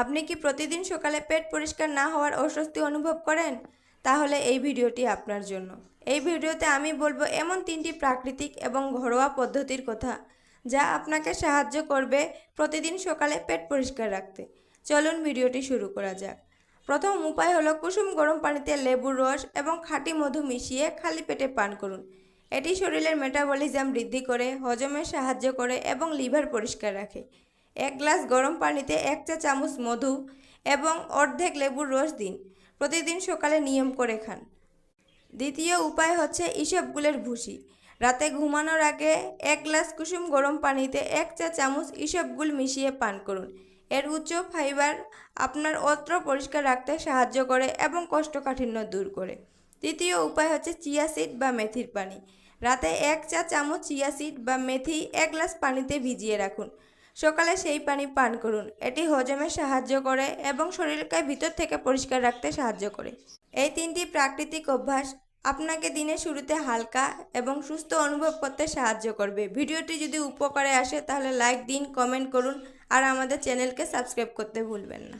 আপনি কি প্রতিদিন সকালে পেট পরিষ্কার না হওয়ার অস্বস্তি অনুভব করেন? তাহলে এই ভিডিওটি আপনার জন্য। এই ভিডিওতে আমি বলব এমন তিনটি প্রাকৃতিক এবং ঘরোয়া পদ্ধতির কথা, যা আপনাকে সাহায্য করবে প্রতিদিন সকালে পেট পরিষ্কার রাখতে। চলুন ভিডিওটি শুরু করা যাক। প্রথম উপায় হলো কুসুম গরম পানিতে লেবুর রস এবং খাঁটি মধু মিশিয়ে খালি পেটে পান করুন। এটি শরীরের মেটাবলিজম বৃদ্ধি করে হজমে সাহায্য করে এবং লিভার পরিষ্কার রাখে। এক গ্লাস গরম পানিতে এক চা চামচ মধু এবং অর্ধেক লেবুর রস দিন। প্রতিদিন সকালে নিয়ম করে খান। দ্বিতীয় উপায় হচ্ছে ইসবগুলের ভুসি। রাতে ঘুমানোর আগে এক গ্লাস কুসুম গরম পানিতে এক চা চামচ ইসবগুল মিশিয়ে পান করুন। এর উচ্চ ফাইবার আপনার অত্র পরিষ্কার রাখতে সাহায্য করে এবং কোষ্ঠকাঠিন্য দূর করে। তৃতীয় উপায় হচ্ছে চিয়া সিড বা মেথির পানি। রাতে এক চা চামচ চিয়া সিড বা মেথি এক গ্লাস পানিতে ভিজিয়ে রাখুন। সকালে সেই পানি পান করুন। এটি হজমে সাহায্য করে এবং শরীরকে ভিতর থেকে পরিষ্কার রাখতে সাহায্য করে। এই তিনটি প্রাকৃতিক অভ্যাস আপনাকে দিনের শুরুতে হালকা এবং সুস্থ অনুভব করতে সাহায্য করবে। ভিডিওটি যদি উপকারে আসে তাহলে লাইক দিন, কমেন্ট করুন আর আমাদের চ্যানেলকে সাবস্ক্রাইব করতে ভুলবেন না।